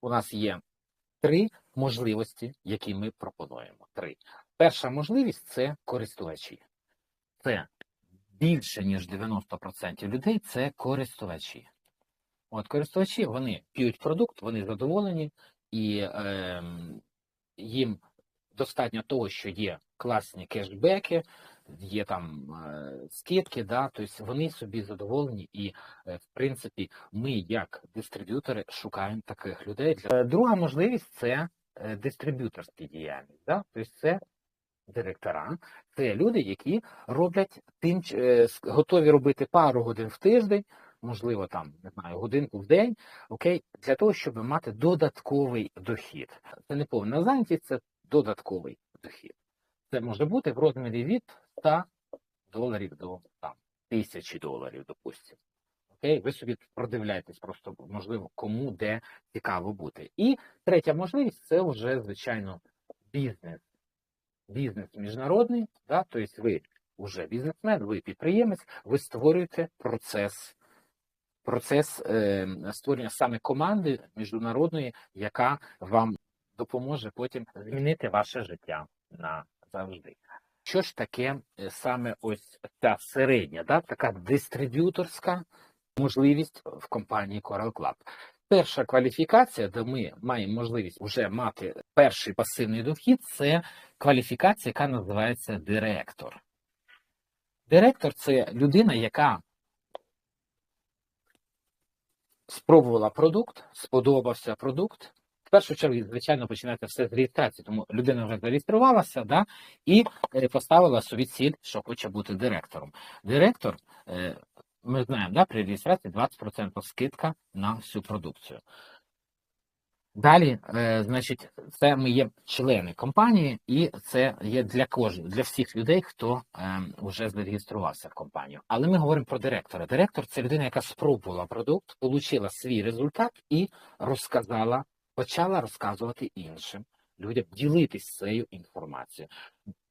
у нас є три можливості, які ми пропонуємо. Три. Перша можливість це користувачі. Це більше ніж 90% людей це користувачі. От користувачі вони п'ють продукт, вони задоволені, і ем, їм достатньо того, що є класні кешбеки, є там е, скидки, да, тобто вони собі задоволені, і е, в принципі ми, як дистриб'ютори, шукаємо таких людей. Е, Друга можливість це дистриб'юторська діяльність. Да? Тобто це директора, це люди, які роблять тим, готові робити пару годин в тиждень, можливо, там не знаю, годинку в день, окей, для того, щоб мати додатковий дохід. Це не повна зайнятість, це додатковий дохід. Це може бути в розмірі від 100 доларів до там, тисячі доларів, допустимо. Окей, ви собі продивляєтесь, просто можливо, кому де цікаво бути. І третя можливість це вже, звичайно, бізнес. Бізнес міжнародний, да? тобто ви вже бізнесмен, ви підприємець, ви створюєте процес, процес е, створення саме команди міжнародної, яка вам допоможе потім змінити ваше життя назавжди. Що ж таке е, саме ось ця середня, да? така дистриб'юторська можливість в компанії Coral Club? Перша кваліфікація, де ми маємо можливість вже мати перший пасивний дохід, це кваліфікація, яка називається директор. Директор це людина, яка спробувала продукт, сподобався продукт. В першу чергу, звичайно, починається все з реєстрації, тому людина вже зареєструвалася да, і е, поставила собі ціль, що хоче бути директором. Директор, е, ми знаємо, да, при реєстрації 20% скидка на всю продукцію. Далі, е, значить, це ми є члени компанії, і це є для кожного, для всіх людей, хто вже зареєструвався в компанію. Але ми говоримо про директора. Директор це людина, яка спробувала продукт, отримала свій результат і розказала, почала розказувати іншим людям, ділитись цією інформацією.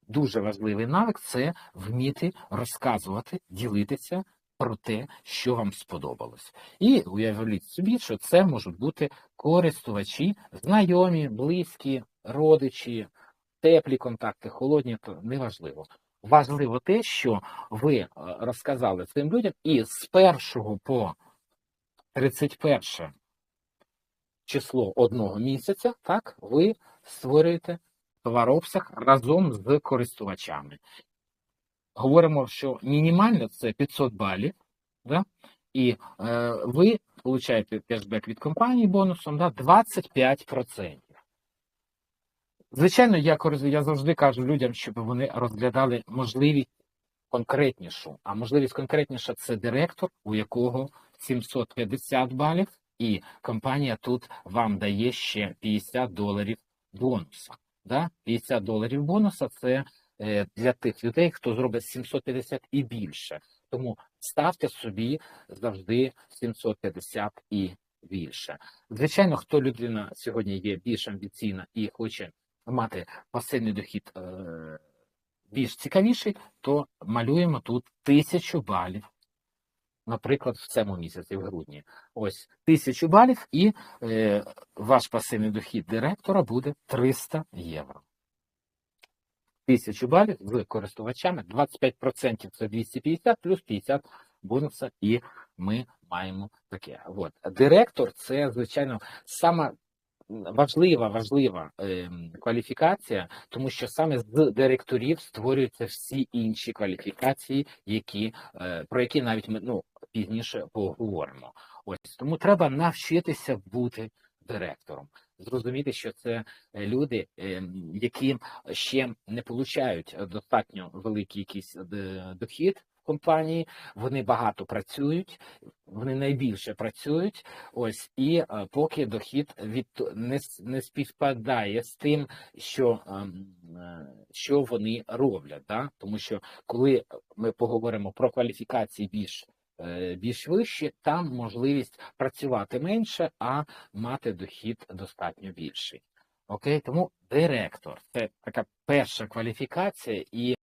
Дуже важливий навик це вміти розказувати, ділитися про те, що вам сподобалось. І уявіть собі, що це можуть бути користувачі, знайомі, близькі, родичі, теплі контакти, холодні, то неважливо. Важливо те, що ви е, розказали цим людям, і з 1 по 31 число одного місяця, так, ви створюєте товарообсяг разом з користувачами. Говоримо, що мінімально це 500 балів, да? і е, ви получаєте кешбек від компанії бонусом да, 25%. Звичайно, я, я завжди кажу людям, щоб вони розглядали можливість конкретнішу. А можливість конкретніша це директор, у якого 750 балів, і компанія тут вам дає ще 50 доларів бонуса. Да? 50 доларів бонуса це е, для тих людей, хто зробить 750 і більше. Тому ставте собі завжди 750 і більше. Звичайно, хто людина сьогодні є більш амбіційна і хоче мати пасивний дохід е, більш цікавіший, то малюємо тут тисячу балів. Наприклад, в цьому місяці, в грудні. Ось тисячу балів, і е, ваш пасивний дохід директора буде 300 євро. Тисячу балів з користувачами, 25% це 250, плюс 50 бонуса, і ми маємо таке. От. Директор це, звичайно, сама важлива, важлива ем, кваліфікація, тому що саме з директорів створюються всі інші кваліфікації, які, е, про які навіть ми ну, пізніше поговоримо. Ось тому треба навчитися бути директором. Зрозуміти, що це е, люди, ем, які ще не получають достатньо великий якийсь е, дохід в компанії, вони багато працюють, вони найбільше працюють. Ось і е, поки дохід від не, не співпадає з тим, що, ем, е, що вони роблять. Да? Тому що коли ми поговоримо про кваліфікації більш е, більш вищі, там можливість працювати менше, а мати дохід достатньо більший. Окей, тому директор це така перша кваліфікація, і